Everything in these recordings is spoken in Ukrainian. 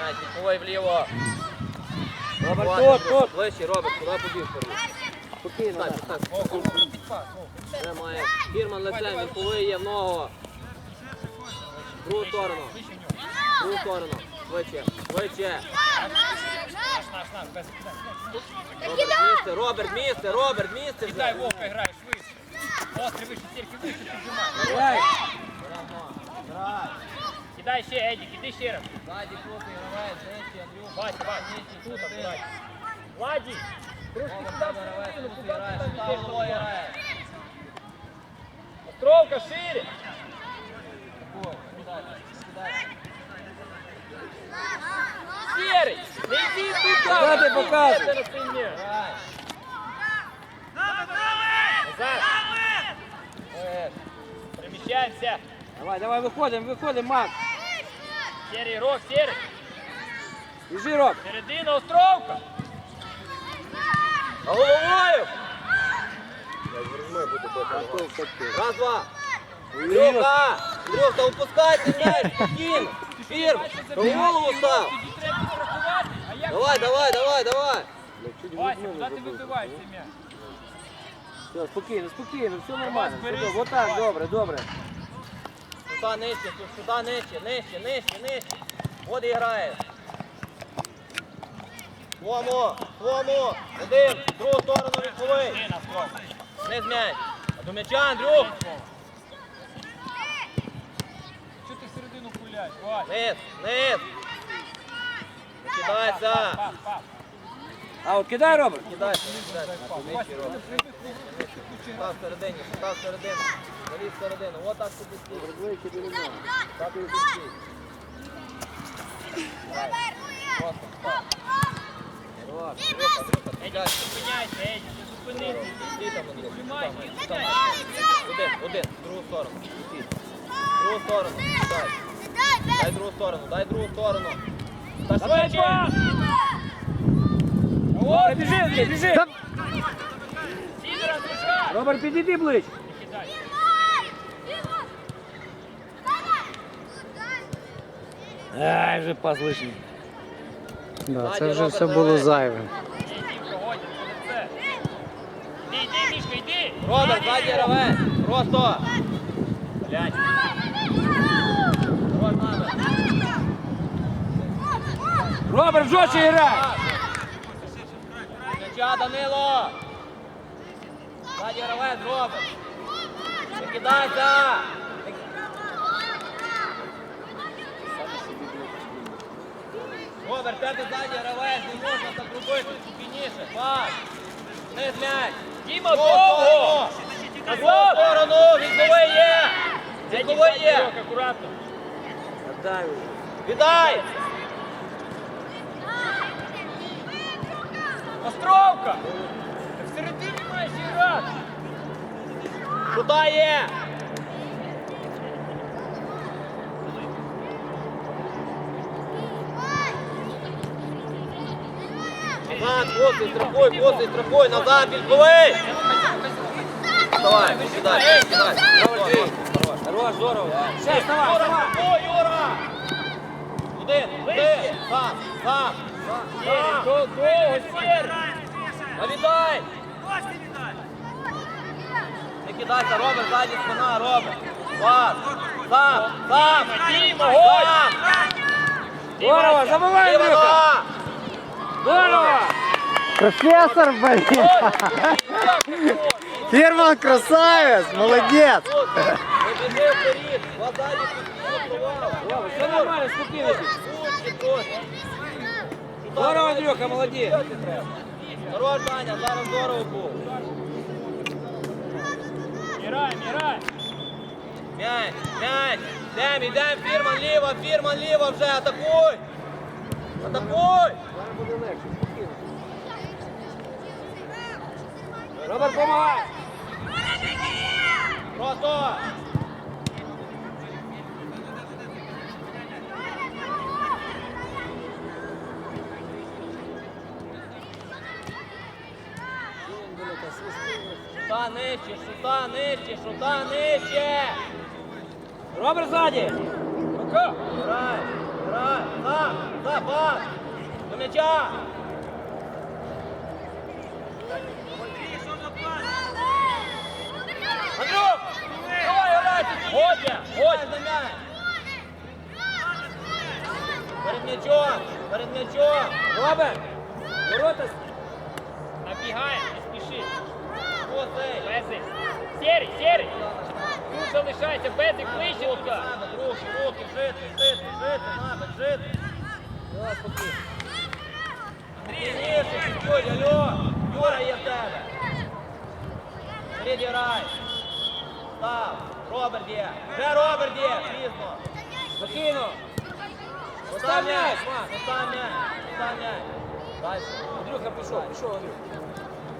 М'яч, відповий вліво. Роберт, тут, тут. Ближче, Роберт, куди побіг вперед? Спокійно. Так. Це має. Фірман лицем, він повиє в ногу. Другу сторону. Другу сторону. Швидше, швидше. Роберт, місце, Роберт, місце, Роберт, місце Кидай. Вовка, граєш вище. Гострий вище, тільки вище піджимай. Давай. Кидай ще, Едік, іди ще раз. Ззаді крутий гравець, нижче, Андрюх. Вася, Вася, тут, аккуратно. Владі, трошки Роберт, туди тебе гравець, всередину, крутий туди, гравець, туди, став туди, головою туди. грає. Островка, шире. Ой, кидай, кидай. Серий, не йди туди. Куди ти не показуєш? йди на спині. Грай. Назад. Е, Переміщаємося. Давай, давай, виходимо, виходимо, Макс. Серий, Рок, Серий. Біжи, Роб. Середина, Островка. Головою! Раз, два. Андрюха! Андрюха, упускайте м'яч. Фірм, голову став. Давай, давай, давай, давай. Вася, куди ти вибиваєш цей м'яч? Все, спокійно, спокійно, все нормально. Все. Отак, Давай. добре, добре. Сюди нижче, сюди нижче, нижче, нижче, нижче. От і грає. Твому, твому. Один, в другу сторону Островка. Не змяй. А до м'яча, Андрюх. Чого ти всередину пуляєш? Низ, низ. Кидайся. А от кидай, Роберт. Кидайся, кидайся. Нижче, Рома. Став всередині, став всередину. Заліз всередину. От так собі стій. Так і стій. Зупиняйся, не зупинися. Стій там, Андрюха. Тримай, кидай. Один, один, в другу сторону. Стій. В другу сторону. Дай. Дай другу сторону, дай другу сторону. Та швидше. біжи, Андрій, біжи. Роберт, підійди ближче. Ай, вже пас лишній. Да, це вже все було іди, Мішка, йди! Роберт, ззаді гравець. Просто. Блядь. Роберт, жорстче грай. М'яча, Данило. Ззаді гравець, Роберт. Не кидайся. Роберт, тебе ззаді не можна так робити, спокійніше. Пас. Не змяч. Діма, довго! На сторону, відбивай є. Відбивай є. Рок, акуратно. Дай. Віддай. Островка! Ти всередині маєш грати! Туди є. Назад, после, страхуй, после, страхуй, назад, відбивай. Давай, кидай, кидай. Хорош, здорово. Ще, вставай, вставай. О, Юра! Один, один, сам, сам, довго, Сєрий! Навідай! Не кидайся, Роберт, ззаді спина, Роберт. Пас, сам, сам, Діма, сам. Здорово, забивай, Андрюха. Нога. Здорово. Професор, блін! Фірман красавець! Молодець! Тут, не біжи вперед, два ззаді підстрахував. Роберт, все нормально, спокійно. Сучки трохи. Сюди, Здорово, давай, Андрюха, молодець. сюди треба. Хорош, Даня, зараз здорово був. Мірай, мірай! М'яч, м'яч. Йдем, йдем, фірман ліво, фірман ліво вже, атакуй. Атакуй. Роберт, помагай. Просто. Шута нижче, шута нижче, шута нижче. Роберт ззаді. Рука! Грай, грай, сам, сам. м'яча, пас! До м'яча! Андрюк! Давай, грайте! Годя, Годя. на м'яч! Перед м'ячом! Перед м'ячом! Роберт! Ворота! с- Набігає, не спіши. О, цей! Безик. Залишається безик ближче туди. Руки, руки, жити, жити, жити, надо, жити. Давай, спокійно. Сильніше, чуть-чуть, алло! Юра є в тебе! Підіграй! Став! Роберт є! Вже Роберт є! Пізно! Спокійно! Постав м'яч! Макс. Постав м'яч! Постав м'яч! Дальше! Андрюха пішов, пішов, Андрюх.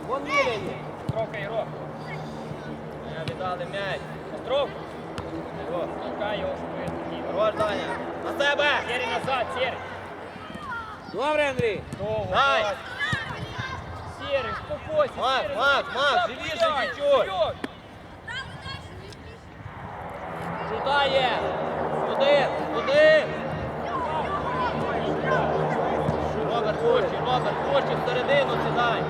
Вон Міля є. Островка ігрок. Не віддали м'яч! Островка. Толкай його вперед. Хорош, Даня! На себе! Сірий назад, сірий. Добре, Андрій. Довго. Дай. успокойся. Макс, Сірий. Макс, Макс, Так, живіше чуть-чуть. вперед. Шута є! Туди! Туди! Роберт, вущі, Роберт, вущі, всередину сідай!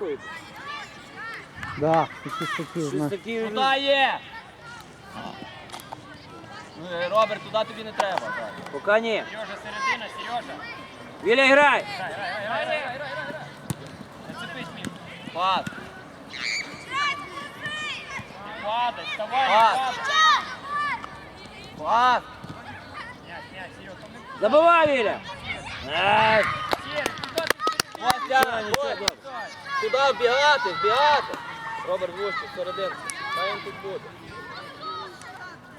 Не можете? Да, такі... Туди є. Ну, Роберт, туди тобі не треба. так. Поки ні. Сережа, середина, Сережа. Віля, грай. Грай, грай, грай, грай, грай, грай, грай. Зацепись мій. Пас. Падай, вставай, Пас. падай. Пас. М'яч, м'яч, Серега, там не- Забивай, Віля. Ай. Сірий, куди ти? Вася, нічого, добре. Туди вбігати, вбігати. Роберт Вущик, серединку. Хай він тут буде.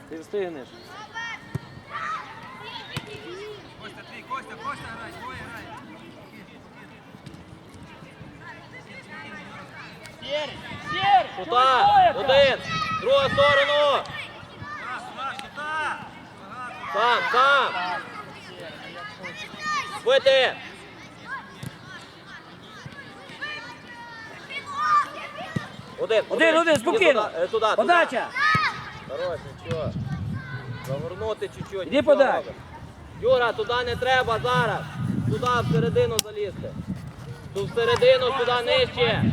Ти встигнеш. Сірий, Сірий, ви один. Другу сторону. Сам, сам. Бити. Один, Один, один, спокійно. Туди, е, туди, туди. Подача. Хорош, нічого. Завернути чуть-чуть. Іди подай. Юра, туди не треба зараз. Туди всередину залізти. Тут всередину, сюди нижче.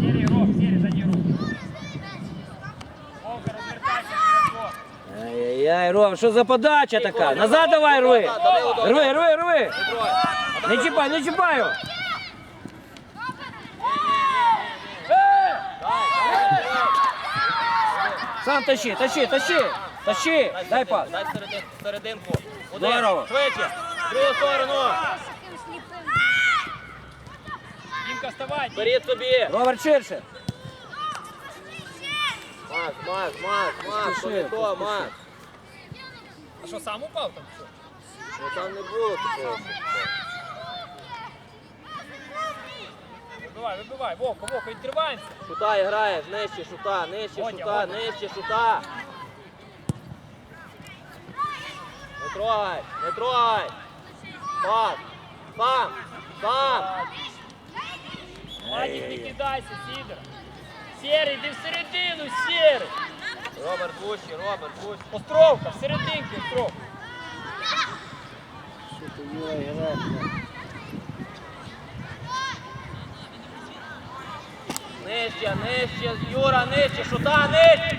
Сірий, рок, Сірий, задній рух. Вовка, розвертайся. Ай-яй-яй, Ром, що за подача така? Назад давай, рви. Рви, рви, рви. Не чіпай, не чіпаю. Е! дай, дай, Сам тащи, тащи, тащи. Тащи. дай. Пас. Дай середин- серединку. Один. Здорово. Швидше. В Другу сторону. вставай. Вперед собі. Роберт ширше. Макс, Макс, Макс, Макс, то то, А що, сам упав там? Що? Ну там не було такого. Вибивай, вибивай. Вовка, Вовка, відкриваємося. Шута граєш, нижче шута, нижче шута, нижче шута. Не трогай, не трогай. Пас, сам, сам. Вадик, не кидайся, Сідор. Сірий, йди всередину, Сірий. Роберт Буші, Роберт Буші. Островка, всерединки, Островка. Що ти, Юра, граєш? Нижче, нижче, Юра, нижче, шута, нижче.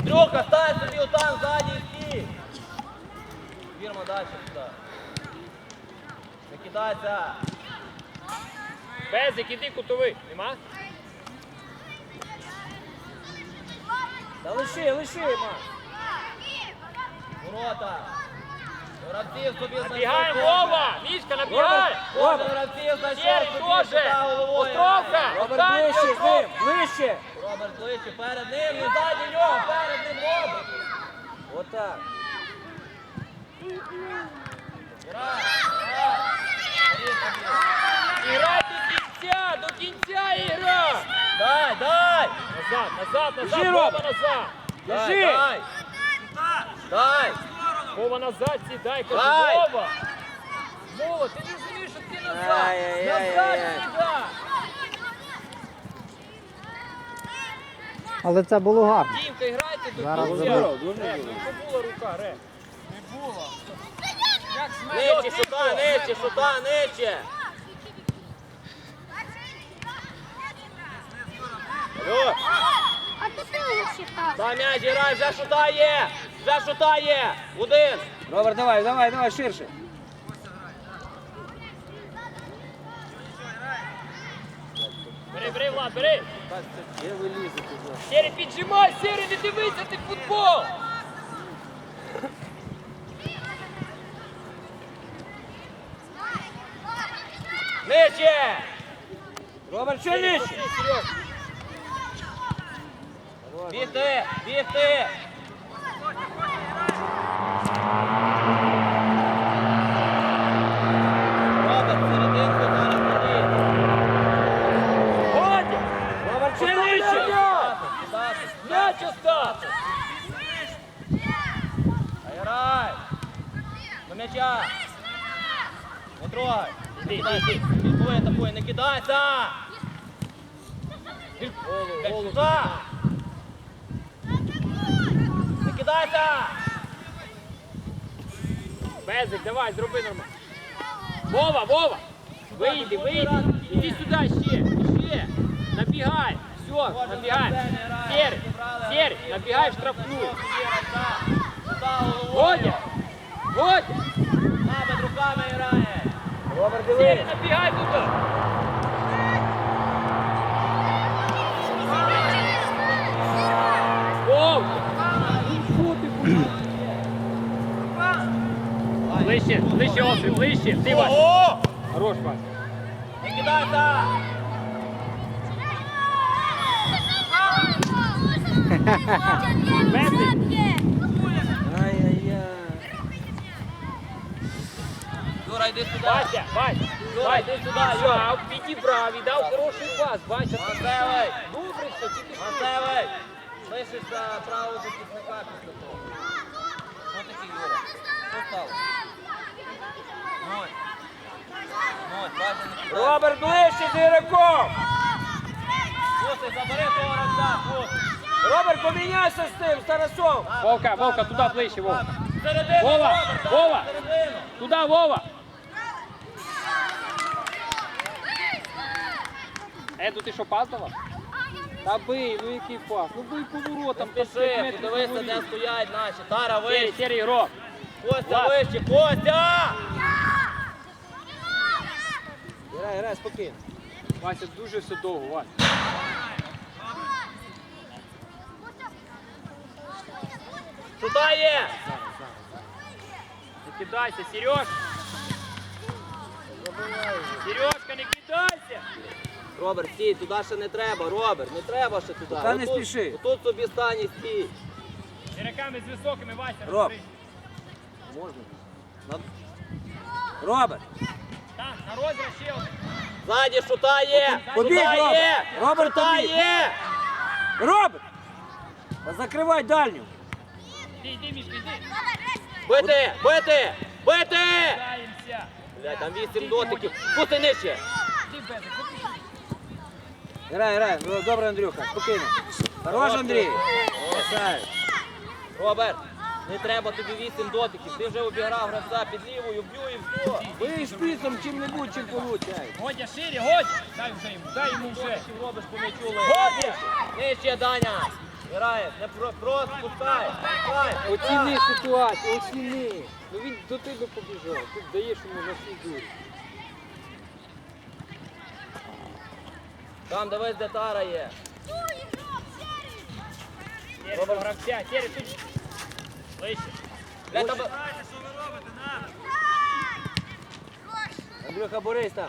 Андрюха, стань собі отам ззаді стій. Вірма далі сюди. Не кидайся. Безик, іди кутовий. Нема? Та лиши, лиши, Макс. Ворота. Гравців собі. Набігай. Вова! Мішка, набігай! Знайшов собі теж! сюди головою. Островка! Роберт Останній ближче з Островка! ним, ближче. Роберт ближче, перед ним, не ззаді нього, перед ним Роберт. Отак. Грай, грай. Іграй до кінця, до кінця ігра! Дай, дай. Назад, назад, назад, Біжи, Вова назад! Дай, Біжи. дай. Дай. Вова назад сідай, кажу, Вова! Вова, ти не розумієш, що ти назад! Ай-яй-яй-яй-яй. Назад сідай! Але це було гарно. Дімка, грайте до Зараз кінця! заберу. Дуже Ре, добре. ну, Не була рука, Ре. Не було. Як Нижче, шута, нижче, шута, нижче. Алло. А то ти вже читав. Дай м'яч, грай, вже шута є. Вже шута. Один. Роберт, давай, давай, давай, ширше. Бери, бери, Влад, бери! Де ви лізете? Сірий, піджимай, Сірий, не дивися ти футбол! Нижче. Роберт, ще нижче. Бігти, бігти. Роберт, серединку зараз туди. Годя! Роберт, ще Поставляй нижче. м'яч! Стати, М'яч остав! А грай. До м'яча. Не трогай. Атакуй, атакуй, не кидайся. Голову, голову. Сюди. Не кидайся. Давай, зроби нормально. Вова, Вова! Вийди, вийди! Іди сюди ще, ще! Набігай! Все, набігай! Сірий, Сірий, набігай в штрафну! Водя! Водя! Мабуть, руками грає. Роберт, набігай туди! Ближче, ближче, Острів, ближче! Ти, Вась! Ого! Хорош, Вась! Не кидайся. Ай-яй-яй. Юра, йди сюди. Вася, Вася! Юра, Вася, йди сюди, Юра. підібрав, підібрав і дав хороший пас, Вася! Мацевий. Добре, все, тільки що. Мацевий. Лишишся право захисника після того. Що таке, Юра? Що стало? Ноль. Ноль, бачиш, не кидай. Роберт, ближче з ігроком. Забери того слухай. Роберт, поміняйся з тим, з Тарасом. Вовка, Вовка, туди ближче, Вовка. Вова, Вова. Туди, Вова! Еду, ти що пас давав? Та бий, ну який пас? Ну бий поворотом, там Піши, подивися, де стоять наші. Тара вище. сірий, ігрок. Костя вище, Костя! Грай, грай, спокійно. Вася, дуже все довго, Вася. Шута є! Не кидайся, Сереж. Сережка, не кидайся! Роберт, стій, туди ще не треба, Роберт, не треба ще туди. Та не Отут- спіши. Отут собі стань і стій. Сіряками з високими, Вася, Роб. розберись. Можна. На- Роберт, Так, на розіграш ще один. Ззаді шута! Побіг, Роберт. Роберт, побіг. є! Роберт! Закривай дальню. Іди, іди, Мішка, іди. Бити! Бити! Бити! Даємося. Блядь, там вісім дотиків. Пусти нижче! Іди. Грай, грай. Ну, Добре, Андрюха, спокійно. Хорош, Андрій. Красавець. Роберт, не треба тобі вісім дотиків. Ти вже обіграв гравця під лівою, б'ю і все. Бий шпицом чим-небудь, чим получай. Годя шире, Годя. Дай вже йому, дай йому вже. Дотиків робиш по м'ячу. Годя. Нижче, Даня! Грає, не про, просто пускай. Пускай, Оціни ситуацію, оціни. Ну він до тебе побіжав, тут даєш йому на всій дурі. Там дивись, де Тара є. До гравця. Сірі, тут. Андрюха, борись там.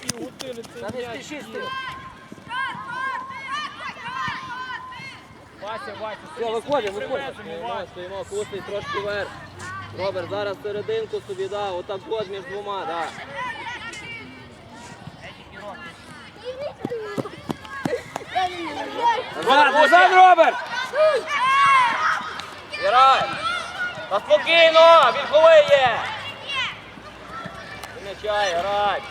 Півгодини це Та не м'яч спіши, є. Вася, Вася, Все, виходимо, виходимо. Стоїмо, кусний трошки вверх. Роберт, зараз серединку собі, да, отак от між двома, да. Назад, Роберт! Грай! Та спокійно, вільховий є! Не м'ячай, грай!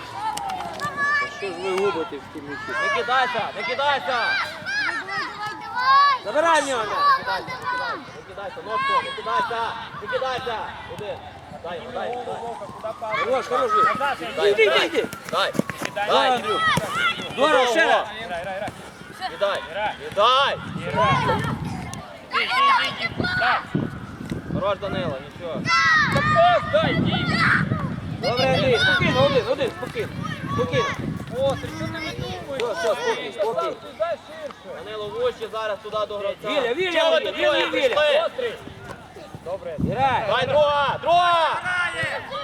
Що ж ви губите в тім місці? Не кидайся, не кидайся! Забирай в нього. Не кидайся, не кидайся, не кидайся, ножку, не кидайся, не кидайся! Один, дай, дай, дай. Хорош, хорош. Назад, Дай, Іди, дай, іди, іди. Дай, дай, Андрюх. Здорово, ще раз. Грай, грай, грай. кидай, Грай. Хорош, Данило, нічого. Пас дай, Дім. Добре, Андрій, спокійно, один, один, спокійно. Спокійно. О, ти що ти видумуєш? Все, все, спокій, спокій. Данило вище зараз туди до гравця. Віля, Віля, Віля, Віля, Віля. Добре. Грай. Дай друга, друга!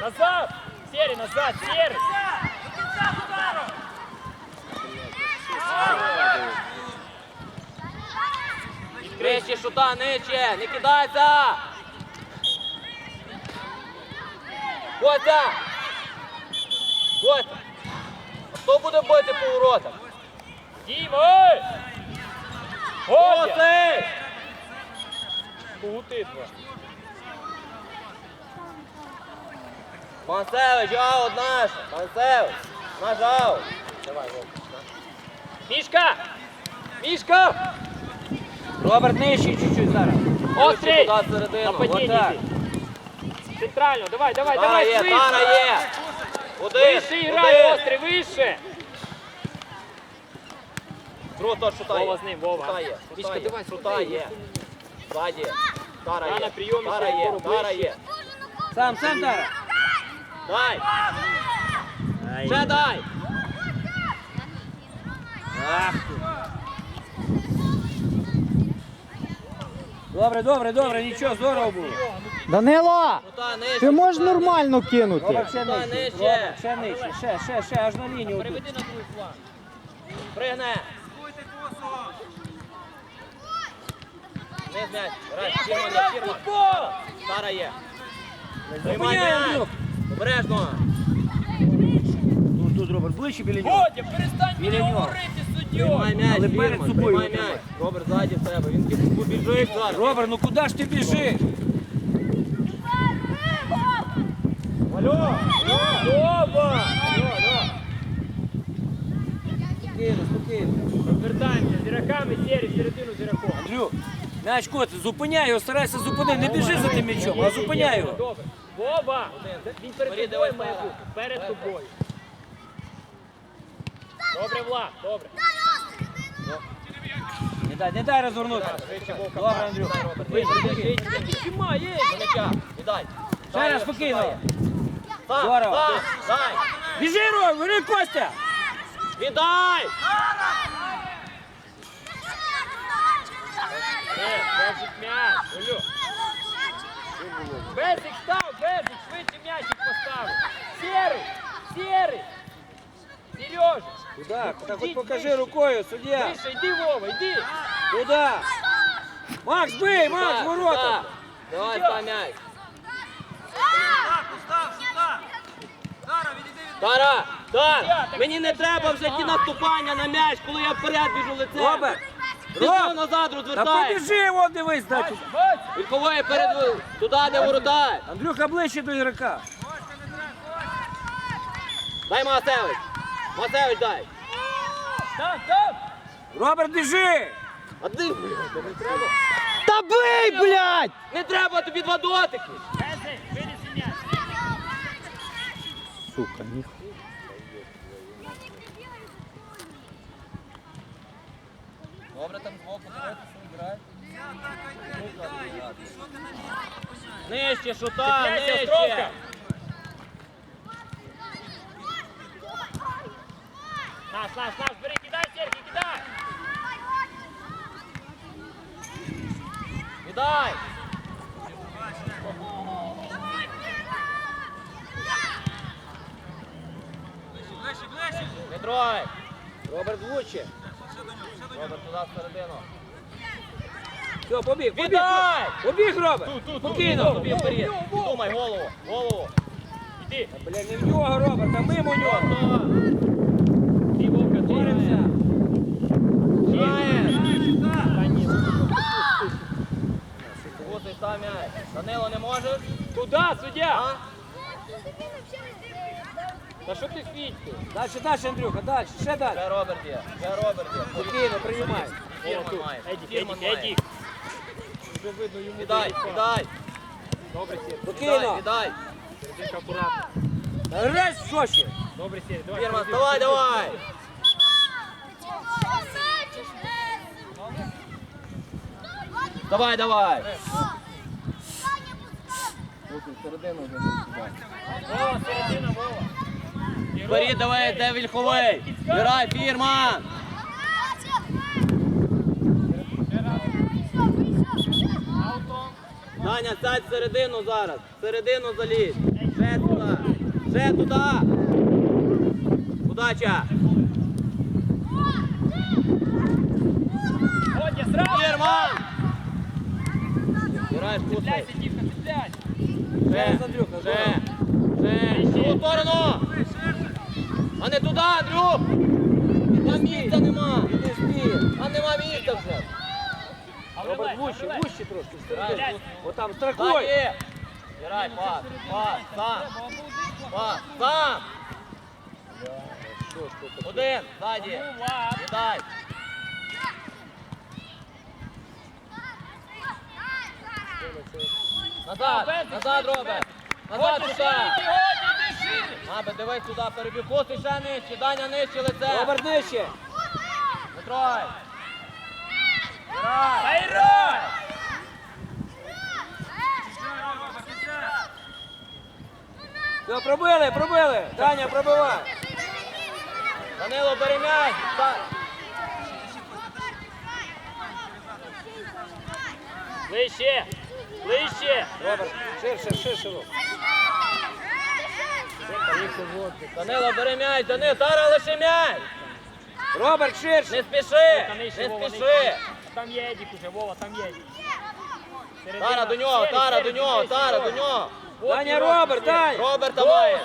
Назад. Сері, назад, Сері. Нижче шута, нижче, не кидайся! Костя! Костя! А Хто буде бити по воротах? Дім, ой! Годя. Костей! Кути два. Панцевич, аут наш! Панцевич! Наш аут! Давай, Мішка! Мішка! Роберт нижчий чуть-чуть зараз. Острий! Туди отак. Центрально, давай, давай, Тара давай, є, швидше. Тара є! Один, Вище грай, один! вище. Круто, шута є. Вова з ним, Вова. Шута є, Мішка, шута є, давай, шута сюди, є. Ззаді. Тара Та є. прийомі Тара ще є, вгору Тара ближче. є. Сам, сам, Тара. Дай! Ще дай! Ах ти. Добре, добре, добре, нічого, здорово було. Нижче. ти можеш нормально кинути. Ще нижче. ще нижче, ще, ще, ще, аж на лінію. отут. Приведи на другий план. Пригне. Не зняй. Грай, Чірман є, Чірман. Є. Зупиняй. Обережно. Ну, тут, Роберт, ближче біля нього. Годя, перестань Біля мені нього. говорити, Приймай м'яч, перед приймай м'яч. Роберт ззаді в тебе, він тільки побіжить зараз. Роберт, ну куди ж ти біжиш? Алло! Вова! Спокійно, спокійно. Розвертаємося, зіраками, сері, середину зіраком. Андрю, м'яч коти, зупиняй його, старайся зупини. Не біжи за тим м'ячом, а зупиняй його. Добре. Вова! Він перед тобою має бути. Перед тобою. Добре, Влад, добре. Не дай, не дай розвернутися. Добре, Андрюх. Є! До м'яча. Віддай. Ще раз спокійно. Здорово. дай. Біжи, Ром, бери Костя. Віддай. Безик став, Безик, швидше м'ячик поставив. Серий, Серий. Сережа, Куда? Та хоч Йдіть покажи рукою, суддя. вище, йди, Вова, йди. Куда? Макс, бий, Макс, ворота. Давай, м'яч. Тара, Тара, мені не треба вже ті наступання на м'яч, коли я вперед біжу лицем. Робert, Ти Роб, знову назад Та побіжи, от дивись, значить. Кого перед туди, де ворота. Андрюха ближче до ігрока. Дай Масевич. Масевич дай. Там, там. Роберт, біжи! А ти, блядь, не треба. Та бий, блядь! Не треба тобі два дотики. Сука, ніхуя. Добре, там збоку, дивитися, грає. Нижче, шута, нижче. Наш, наш, наш, бери, кидай, Сергій, кидай. Не трой. Роберт влуче. Роберт, туди всередину. Все, побіг, побіг. Віддай! Побіг, Роберт. Спокійно. Тобі вперед. Думай, голову, голову. Іди. Бля, не в нього, Роберт, а мимо нього. Іди, Вовка, ти. Боремося. Грає. Та ні. Гусей став м'яч. Данило не можеш? Куда, суддя? Та що ти свідки? Далі, далі, Андрюха, далі, ще далі. Вже Роберт є. Вже Роберт є. Спокійно, приймай. Фірман має. Фірман має. Вже видно йому. Віддай, віддай. Добре, віддай. Серединка акуратно. Грай, що ще? Добре, Сергій, давай. Давай, давай. Давай, давай. Вже середина, давай, де вільховий. Грай, Фірман. Даня, сядь в середину зараз. В середину залізь. Ще туди. Ще туди. Удача. Водя, сразу. Фірман. Кусай. Цепляйся, дівка, цепляйся. Ще, ще, ще. В ту сторону. А не туди, Андрюх. Там місця нема. А нема місця вже. Роберт, вуще, вуще трошки. Отам, страхуй. є. Пас, пас, сам. Пас, сам. Один, ззаді. Віддай. Назад, назад, Роберт. Назад сюди. Аби, дивись туди, перебіг. Коси ще нижче, Даня нижче лице. Роберт нижче. Не трой. Все, пробили, пробили. Даня, пробивай. Данило, бери м'яч. Та- Ближче. Роберт, ширше, ширше. Роб. Данило, бери м'яч. Данило, Тара, лише м'яч. Роберт, ширше. Не спіши, не спіши. Там є Едік уже, Вова, там є Едік. Тара до нього, Тара до нього, Тара до нього. Даня, Роберт. Роберта має.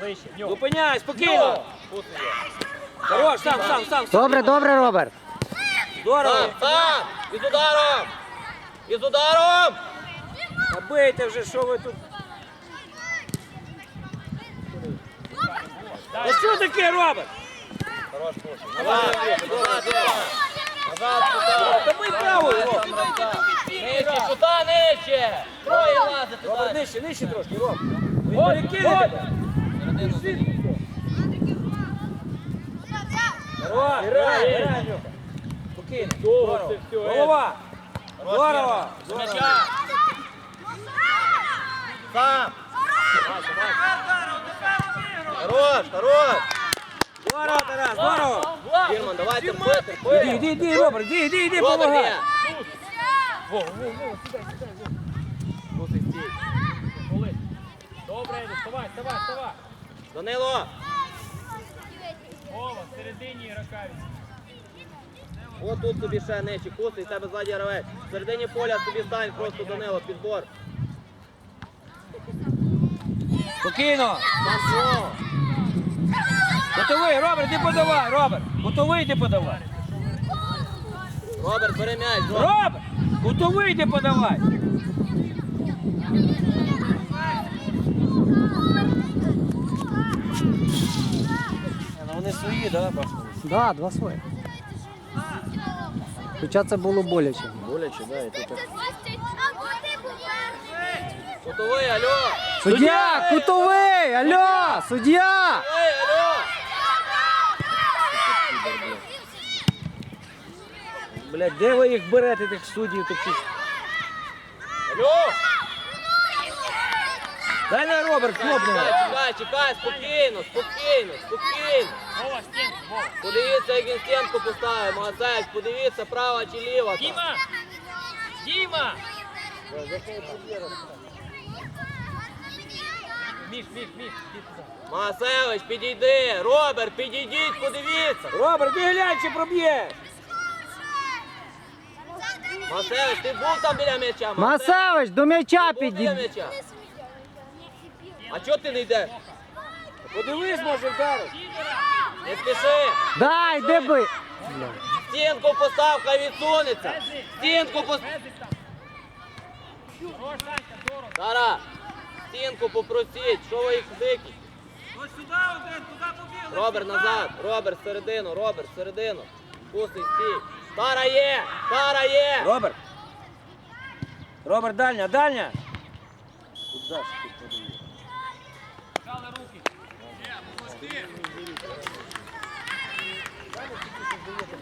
Ближче, в нього. Зупиняй, спокійно. Хорош, сам, сам, сам. Добре, добре, Роберт. Здорово. Сам, сам. Із ударом. Із ударом. Набийте вже, що ви тут. Дай. А що таке, Роберт? Хорош, пушай. Назад, назад, назад. Назад. Та бий право його. Нижче, сюди, нижче. Троє лазити Роберт, далі. нижче, нижче трошки, Роб. Він От, перекине от. тебе. Середину залізь. Хорош, грай, грай, Андрюха. Спокійно. Довго це все, Голова. Здорово. Здорово. Сам. Хорош, хорош. Здорово, Тарас, здорово. Фірман, давай терпи, Іди, терпи. іди, іди, Роберт, іди, іди, іди, помагай. сідай, сідай, стій. Добре, вставай, вставай, вставай. Данило! Вова, всередині Ракавіць. От тут собі ще нижче, кусай, тебе ззаді гравець. В середині поля собі стань, просто Данило, підбор. Спокійно. Там? Готовий, Роберт, ти подавай, Роберт. Готовий, ти подавай. Роберт, бери м'яч, Роберт. Роберт, готовий, ти подавай. Ну, Вони свої, да, бачите? Да, два свої. Хоча це було боляче. Боляче, да, і тут. Кутовий, алло! Суддя, кутовий! Алло, суддя! Ей, алло! Блядь, де ви їх берете, тих суддів таких? Алло! Дай на Роберт, хлопне. чекай, чекай, чекай, спокійно, спокійно, спокійно. Подивіться, як він стінку поставив, молодець, подивіться, права чи ліва. там. Діма! Діма! Міш, міш, міш, іди туди. Масевич, підійди, Роберт, підійдіть, подивіться. Роберт, ти глянь, чи проб'єш. Масевич, ти був там біля м'яча? Масевич, до м'яча Був біля підійди. м'яча. А чого ти не йдеш? Подивись, може, вдарить. Не спіши. Дай, де би. Стінку постав, хай відсунеться. Стінку постав. Тара, стінку попросіть, що ви їх дикі? Ось сюди один, туди побігли. Роберт назад, Роберт всередину, Роберт всередину. Пустий стій. Тара є, Тара є. Роберт. Роберт, дальня, дальня. Куда ж ти Look at